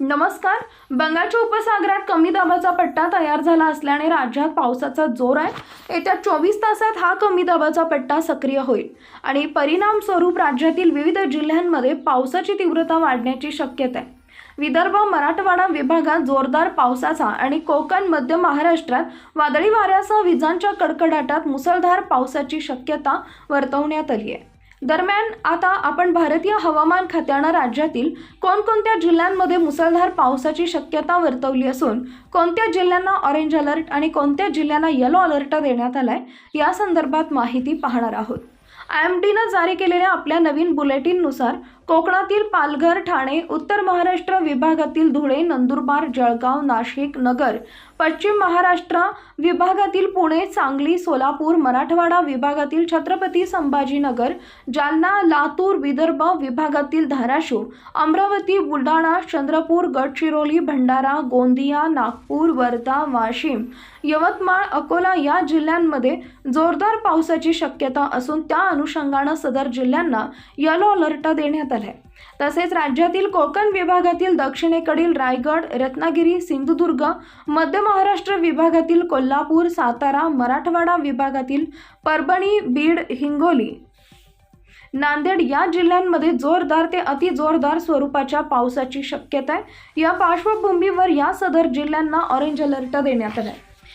नमस्कार. बंगालच्या उपसागरात कमी दाबाचा पट्टा तयार झाला असल्याने राज्यात पावसाचा जोर आहे. येत्या चोवीस तासात हा कमी दाबाचा पट्टा सक्रिय होईल. आणि परिणामस्वरूप राज्यातील विविध जिल्ह्यांमध्ये पावसाची तीव्रता वाढण्याची शक्यता आहे. विदर्भ मराठवाडा विभागात जोरदार पावसाचा आणि कोकण मध्य महाराष्ट्रात वादळी वाऱ्यासह विजांच्या कडकडाटात मुसळधार पावसाची शक्यता वर्तवण्यात आली आहे. दरम्यान आता आपण भारतीय हवामान खात्यानं राज्यातील कोणकोणत्या जिल्ह्यांमध्ये मुसळधार पावसाची शक्यता वर्तवली असून कोणत्या जिल्ह्यांना ऑरेंज अलर्ट आणि कोणत्या जिल्ह्यांना येलो अलर्ट देण्यात आलाय या संदर्भात माहिती पाहणार आहोत. आय एम डीनं जारी केलेल्या आपल्या नवीन बुलेटिननुसार कोकणातील पालघर ठाणे उत्तर महाराष्ट्र विभागातील धुळे नंदुरबार जळगाव नाशिक नगर पश्चिम महाराष्ट्र विभागातील पुणे सांगली सोलापूर मराठवाडा विभागातील छत्रपती संभाजीनगर जालना लातूर विदर्भ विभागातील धाराशिव अमरावती बुलढाणा चंद्रपूर गडचिरोली भंडारा गोंदिया नागपूर वर्धा वाशिम यवतमाळ अकोला या जिल्ह्यांमध्ये जोरदार पावसाची शक्यता असून त्या अनुषंगानं सदर जिल्ह्यांना येलो अलर्ट देण्यात आलाय. तसेच राज्यातील कोकण विभागातील दक्षिणेकडील रायगड रत्नागिरी सिंधुदुर्ग मध्य महाराष्ट्र विभागातील कोल्हापूर सातारा मराठवाडा विभागातील परभणी बीड हिंगोली नांदेड या जिल्ह्यांमध्ये जोरदार ते अति जोरदार स्वरूपाच्या पावसाची शक्यता आहे या पार्श्वभूमीवर या सदर जिल्ह्यांना ऑरेंज अलर्ट देण्यात आलाय.